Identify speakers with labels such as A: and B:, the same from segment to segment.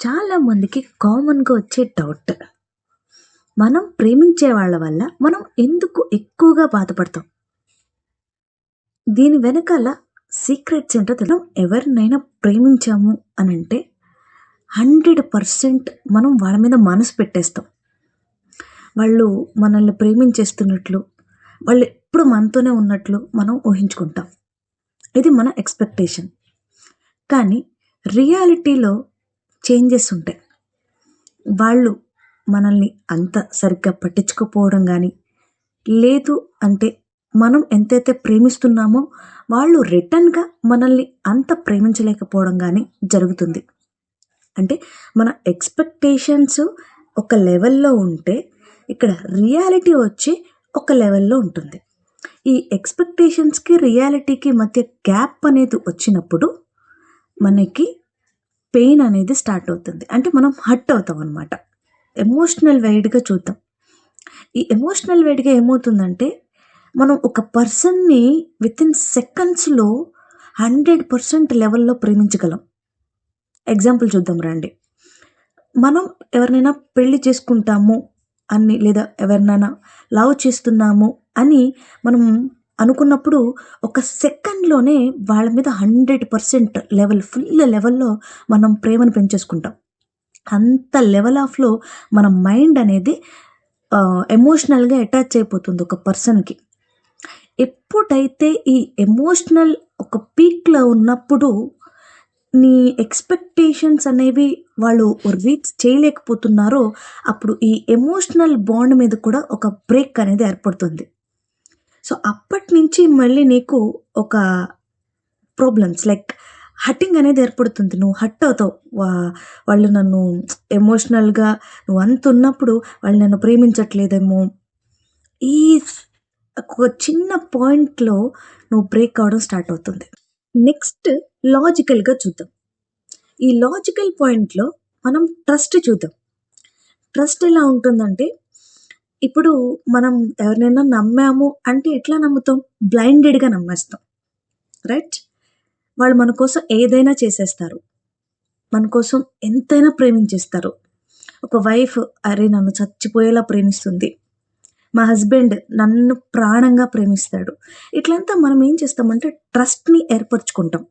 A: చాలామందికి కామన్‌గా వచ్చే డౌట్. మనం ప్రేమించే వాళ్ళ వల్ల మనం ఎందుకు ఎక్కువగా బాధపడతాం? దీని వెనకాల సీక్రెట్స్ ఏంటో తెలు ఎవరినైనా ప్రేమించాము అని అంటే హండ్రెడ్ పర్సెంట్ మనం వాళ్ళ మీద మనసు పెట్టేస్తాం. వాళ్ళు మనల్ని ప్రేమించేస్తున్నట్లు, వాళ్ళు ఎప్పుడు మనతోనే ఉన్నట్లు మనం ఊహించుకుంటాం. ఇది మన ఎక్స్‌పెక్టేషన్. కానీ రియాలిటీలో చేంజెస్ ఉంటాయి. వాళ్ళు మనల్ని అంత సరిగ్గా పట్టించుకోపోవడం కానీ లేదు అంటే మనం ఎంతైతే ప్రేమిస్తున్నామో వాళ్ళు రిటర్న్‌గా మనల్ని అంత ప్రేమించలేకపోవడం కానీ జరుగుతుంది. అంటే మన ఎక్స్‌పెక్టేషన్స్ ఒక లెవెల్‌లో ఉంటే, ఇక్కడ రియాలిటీ వచ్చి ఒక లెవెల్‌లో ఉంటుంది. ఈ ఎక్స్‌పెక్టేషన్స్‌కి, రియాలిటీకి మధ్య గ్యాప్ అనేది వచ్చినప్పుడు మనకి పెయిన్ అనేది స్టార్ట్ అవుతుంది. అంటే మనం హర్ట్ అవుతామనమాట. ఎమోషనల్ వైడ్‌గా చూద్దాం. ఈ ఎమోషనల్ వైడ్‌గా ఏమవుతుందంటే, మనం ఒక పర్సన్‌ని వితిన్ సెకండ్స్‌లో 100% లెవెల్‌లో ప్రేమించగలం. ఎగ్జాంపుల్ చూద్దాం రండి. మనం ఎవరినైనా పెళ్ళి చేసుకుంటాము అని లేదా ఎవరినైనా లవ్ చేస్తున్నాము అని మనం అనుకున్నప్పుడు ఒక సెకండ్‌లోనే వాళ్ళ మీద 100% లెవెల్ ఫుల్ లెవెల్‌లో మనం ప్రేమను పెంచేసుకుంటాం. అంత లెవెల్ ఆఫ్‌లో మన మైండ్ అనేది ఎమోషనల్‌గా అటాచ్ అయిపోతుంది ఒక పర్సన్‌కి. ఎప్పుడైతే ఈ ఎమోషనల్ ఒక పీక్‌లో ఉన్నప్పుడు నీ ఎక్స్‌పెక్టేషన్స్ అనేవి వాళ్ళు రీచ్ చేయలేకపోతున్నారో, అప్పుడు ఈ ఎమోషనల్ బాండ్ మీద కూడా ఒక బ్రేక్ అనేది ఏర్పడుతుంది. సో, అప్పటినుంచి మళ్ళీ నీకు ఒక ప్రాబ్లమ్స్ లైక్ హట్టింగ్ అనేది ఏర్పడుతుంది. నువ్వు హట్ అవుతావు. వా వాళ్ళు నన్ను ఎమోషనల్‌గా నువ్వు అంత ఉన్నప్పుడు వాళ్ళు నన్ను ప్రేమించట్లేదేమో, ఈ ఒక చిన్న పాయింట్‌లో నువ్వు బ్రేక్ అవడం స్టార్ట్ అవుతుంది. నెక్స్ట్ లాజికల్‌గా చూద్దాం. ఈ లాజికల్ పాయింట్‌లో మనం ట్రస్ట్ చూద్దాం. ట్రస్ట్ ఎలా ఉంటుందంటే, ఇప్పుడు మనం ఎవరినైనా నమ్మాము అంటే ఎట్లా నమ్ముతాం? బ్లైండెడ్‌గా నమ్మేస్తాం. రైట్? వాళ్ళు మన కోసం ఏదైనా చేసేస్తారు. మన కోసం ఎంతైనా ప్రేమించేస్తారు. ఒక వైఫ్ అరే! నన్ను చచ్చిపోయేలా ప్రేమిస్తుంది. మా హస్బెండ్ నన్ను ప్రాణంగా ప్రేమిస్తాడు. ఇట్లంతా మనం ఏం చేస్తామంటే ట్రస్ట్‌ని ఏర్పరచుకుంటాం.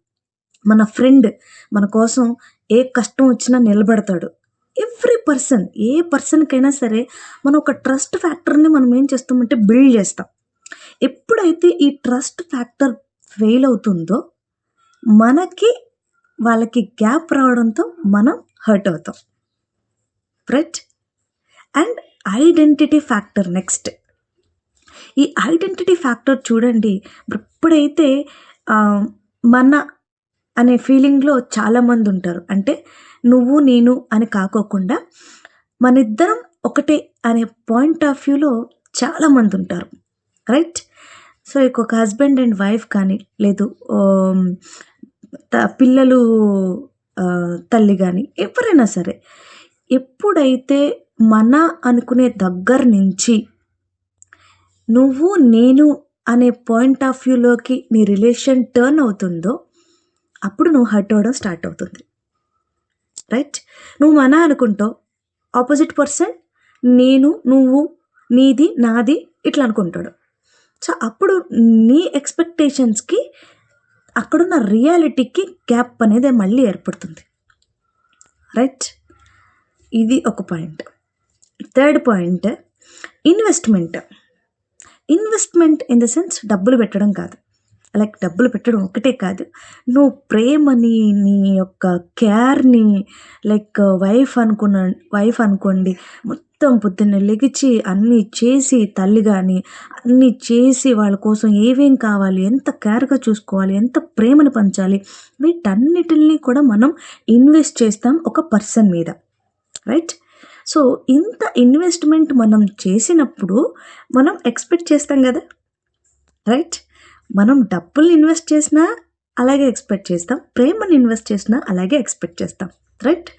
A: మన ఫ్రెండ్ మన కోసం ఏ కష్టం వచ్చినా నిలబడతాడు. ఎవ్రీ పర్సన్ ఏ పర్సన్‌కైనా సరే మనం ఒక ట్రస్ట్ ఫ్యాక్టర్‌ని మనం ఏం చేస్తామంటే బిల్డ్ చేస్తాం. ఎప్పుడైతే ఈ ట్రస్ట్ ఫ్యాక్టర్ ఫెయిల్ అవుతుందో, మనకి వాళ్ళకి గ్యాప్ రావడంతో మనం హర్ట్ అవుతాం. Right? And identity factor next. ఈ ఐడెంటిటీ ఫ్యాక్టర్ చూడండి ఎప్పుడైతే మన అనే ఫీలింగ్‌లో చాలామంది ఉంటారు. అంటే నువ్వు, నేను అని కాకోకుండా మనిద్దరం ఒకటే అనే పాయింట్ ఆఫ్ వ్యూలో చాలామంది ఉంటారు. రైట్? సో, ఇక ఒక హస్బెండ్ అండ్ వైఫ్ కానీ, లేదు పిల్లలు తల్లి కానీ ఎవరైనా సరే, ఎప్పుడైతే మన అనుకునే దగ్గర నుంచి నువ్వు, నేను అనే పాయింట్ ఆఫ్ వ్యూలోకి నీ రిలేషన్ టర్న్ అవుతుందో, అప్పుడు నువ్వు హర్ట్ అవడం స్టార్ట్ అవుతుంది. రైట్? నువ్వు మన అనుకుంటావు. ఆపోజిట్ పర్సన్ నేను, నువ్వు, నీది, నాది ఇట్లా అనుకుంటాడు. సో, అప్పుడు నీ ఎక్స్‌పెక్టేషన్స్‌కి అక్కడున్న రియాలిటీకి గ్యాప్ అనేది మళ్ళీ ఏర్పడుతుంది. రైట్? ఇది ఒక point. Third point investment. Investment in the sense డబ్బులు పెట్టడం కాదు. లైక్ డబ్బులు పెట్టడం ఒకటే కాదు. నువ్వు ప్రేమని, నీ యొక్క కేర్‌ని లైక్ వైఫ్ అనుకున్న వైఫ్ అనుకోండి మొత్తం పొద్దున్నే లెగిచి అన్నీ చేసి తల్లి కానీ అన్నీ చేసి వాళ్ళ కోసం ఏవేం కావాలి, ఎంత కేర్‌గా చూసుకోవాలి, ఎంత ప్రేమను పంచాలి, వీటన్నిటిని కూడా మనం ఇన్వెస్ట్ చేస్తాం ఒక పర్సన్ మీద. రైట్? సో, ఇంత ఇన్వెస్ట్‌మెంట్ మనం చేసినప్పుడు మనం ఎక్స్‌పెక్ట్ చేస్తాం కదా రైట్? మనం డబ్బులు ఇన్వెస్ట్ చేసినా అలాగే ఎక్స్‌పెక్ట్ చేస్తాం. ప్రేమని ఇన్వెస్ట్ చేసినా అలాగే ఎక్స్‌పెక్ట్ చేస్తాం. రైట్?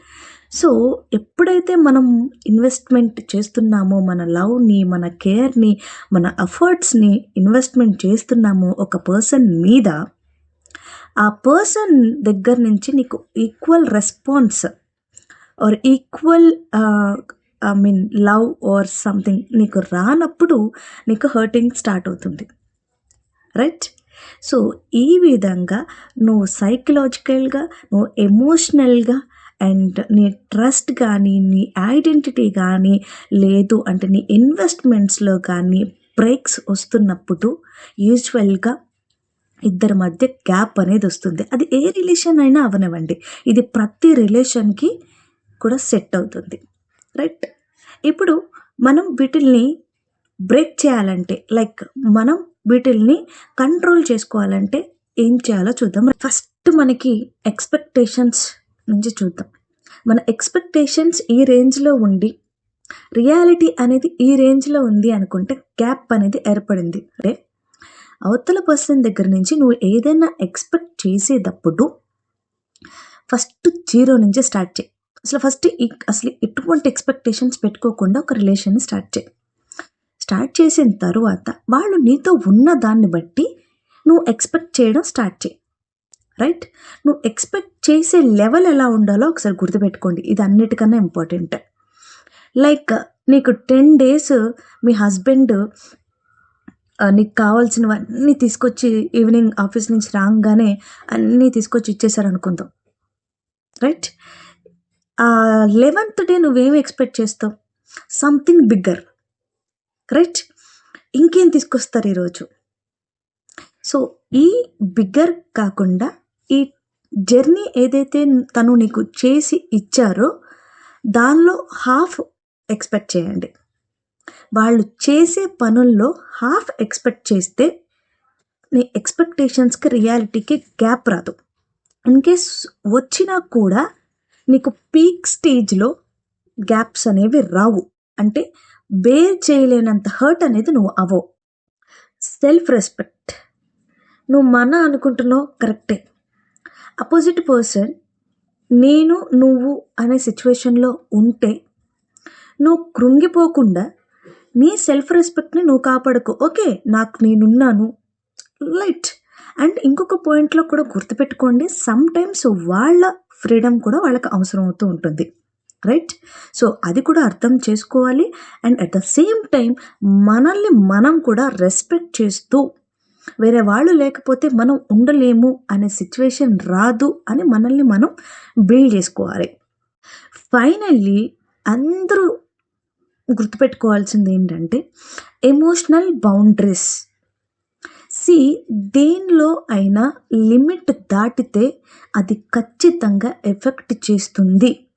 A: సో, ఎప్పుడైతే మనం ఇన్వెస్ట్‌మెంట్ చేస్తున్నామో మన లవ్‌ని, మన కేర్‌ని, మన ఎఫర్ట్స్‌ని ఇన్వెస్ట్‌మెంట్ చేస్తున్నామో ఒక పర్సన్ మీద, ఆ పర్సన్ దగ్గర నుంచి నీకు equal response or equal I mean love or something నీకు రానప్పుడు నీకు హర్టింగ్ స్టార్ట్ అవుతుంది రైట్ సో ఈ విధంగా నువ్వు సైకలాజికల్గా నువ్వు ఎమోషనల్గా అండ్ నీ ట్రస్ట్ కానీ నీ ఐడెంటిటీ కానీ లేదు అంటే నీ ఇన్వెస్ట్మెంట్స్లో కానీ బ్రేక్స్ వస్తున్నప్పుడు యూజువల్గా ఇద్దరి మధ్య గ్యాప్ అనేది వస్తుంది. అది ఏ రిలేషన్ అయినా అవనివ్వండి. ఇది ప్రతి రిలేషన్కి కూడా సెట్ అవుతుంది. రైట్ ఇప్పుడు మనం వీటిల్ని బ్రేక్ చేయాలంటే లైక్ మనం వీటిల్ని కంట్రోల్ చేసుకోవాలంటే ఏం చేయాలో చూద్దాం. ఫస్ట్ మనకి ఎక్స్పెక్టేషన్స్ నుంచి చూద్దాం. మన ఎక్స్పెక్టేషన్స్ ఈ రేంజ్లో ఉండి రియాలిటీ అనేది ఈ రేంజ్లో ఉంది అనుకుంటే గ్యాప్ అనేది ఏర్పడింది. అంటే అవతల పర్సన్ దగ్గర నుంచి నువ్వు ఏదైనా ఎక్స్పెక్ట్ చేసేటప్పుడు ఫస్ట్ జీరో నుంచి స్టార్ట్ చేయి. అసలు ఫస్ట్ అసలు ఎటువంటి ఎక్స్పెక్టేషన్స్ పెట్టుకోకుండా ఒక రిలేషన్ని స్టార్ట్ చేయి. స్టార్ట్ చేసిన తరువాత వాళ్ళు నీతో ఉన్న దాన్ని బట్టి నువ్వు ఎక్స్పెక్ట్ చేయడం స్టార్ట్ చేయి. రైట్? నువ్వు ఎక్స్పెక్ట్ చేసే లెవెల్ ఎలా ఉండాలో ఒకసారి గుర్తుపెట్టుకోండి. ఇది అన్నిటికన్నా ఇంపార్టెంట్. లైక్ నీకు టెన్ డేస్ మీ హస్బెండ్ నీకు కావాల్సినవన్నీ తీసుకొచ్చి ఈవినింగ్ ఆఫీస్ నుంచి రాగానే అన్నీ తీసుకొచ్చి ఇచ్చేసారు అనుకుందాం రైట్ లెవెన్త్ డే నువ్వేం ఎక్స్పెక్ట్ చేస్తావు? Something bigger. రైట్ ఇంకేం తీసుకొస్తారు ఈరోజు? సో ఈ బిగ్గర్ కాకుండా ఈ జర్నీ ఏదైతే తను నీకు చేసి ఇచ్చారో దానిలో హాఫ్ ఎక్స్పెక్ట్ చేయండి. వాళ్ళు చేసే పనుల్లో హాఫ్ ఎక్స్పెక్ట్ చేస్తే నీ ఎక్స్పెక్టేషన్స్కి రియాలిటీకి గ్యాప్ రాదు. ఇన్ కేస్ వచ్చినా కూడా నీకు పీక్ స్టేజ్లో గ్యాప్స్ అనేవి రావు. అంటే బేర్ చేయలేనంత హర్ట్ అనేది నువ్వు అవో సెల్ఫ్ రెస్పెక్ట్ నువ్వు మన అనుకుంటున్నావు కరెక్టే. అపోజిట్ పర్సన్ నేను నువ్వు అనే సిచ్యువేషన్లో ఉంటే నువ్వు కృంగిపోకుండా నీ సెల్ఫ్ రెస్పెక్ట్ని నువ్వు కాపాడుకో. ఓకే నాకు నేనున్నాను. లైట్ అండ్ ఇంకొక పాయింట్లో కూడా గుర్తుపెట్టుకోండి సమ్ టైమ్స్ వాళ్ళ ఫ్రీడమ్ కూడా వాళ్ళకి అవసరం అవుతూ ఉంటుంది. రైట్? సో అది కూడా అర్థం చేసుకోవాలి. And at the same time మనల్ని మనం కూడా రెస్పెక్ట్ చేస్తూ వేరే వాళ్ళు లేకపోతే మనం ఉండలేము అనే సిచ్యువేషన్ రాదు అని మనల్ని మనం బిల్డ్ చేసుకోవాలి. ఫైనల్లీ అందరూ గుర్తుపెట్టుకోవాల్సింది ఏంటంటే ఎమోషనల్ బౌండరీస్. సి దేనిలో అయినా లిమిట్ దాటితే అది ఖచ్చితంగా ఎఫెక్ట్ చేస్తుంది.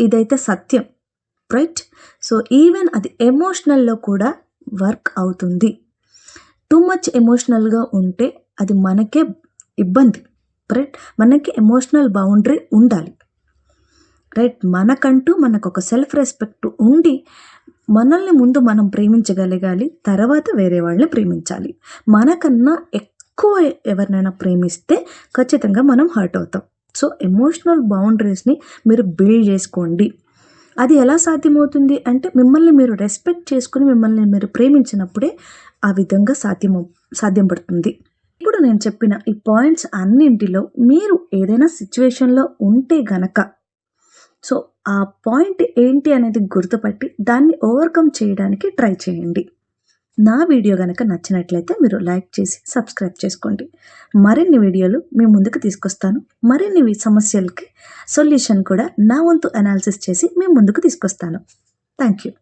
A: ఇదైతే సత్యం రైట్ సో ఈవెన్ అది ఎమోషనల్లో కూడా వర్క్ అవుతుంది. టూ మచ్ ఎమోషనల్గా ఉంటే అది మనకే ఇబ్బంది రైట్ మనకి ఎమోషనల్ బౌండరీ ఉండాలి రైట్ మనకంటూ మనకు ఒక సెల్ఫ్ రెస్పెక్ట్ ఉండి మనల్ని ముందు మనం ప్రేమించగలగాలి తర్వాత వేరే వాళ్ళని ప్రేమించాలి. మనకన్నా ఎక్కువ ఎవరినైనా ప్రేమిస్తే ఖచ్చితంగా మనం హర్ట్ అవుతాం. సో ఎమోషనల్ బౌండరీస్ని మీరు బిల్డ్ చేసుకోండి. అది ఎలా సాధ్యమవుతుంది అంటే మిమ్మల్ని మీరు రెస్పెక్ట్ చేసుకుని మిమ్మల్ని మీరు ప్రేమించినప్పుడే ఆ విధంగా సాధ్యం సాధ్యం పడుతుంది ఇప్పుడు నేను చెప్పిన ఈ పాయింట్స్ అన్నింటిలో మీరు ఏదైనా సిచ్యువేషన్లో ఉంటే గనక సో ఆ పాయింట్ ఏంటి అనేది గుర్తుపట్టి దాన్ని ఓవర్కమ్ చేయడానికి ట్రై చేయండి. నా వీడియో కనుక నచ్చినట్లయితే మీరు లైక్ చేసి సబ్స్క్రైబ్ చేసుకోండి. మరిన్ని వీడియోలు మీ ముందుకు తీసుకొస్తాను. మరిన్ని సమస్యలకి సొల్యూషన్ కూడా నా వంతు అనాలిసిస్ చేసి మీ ముందుకు తీసుకొస్తాను. Thank you.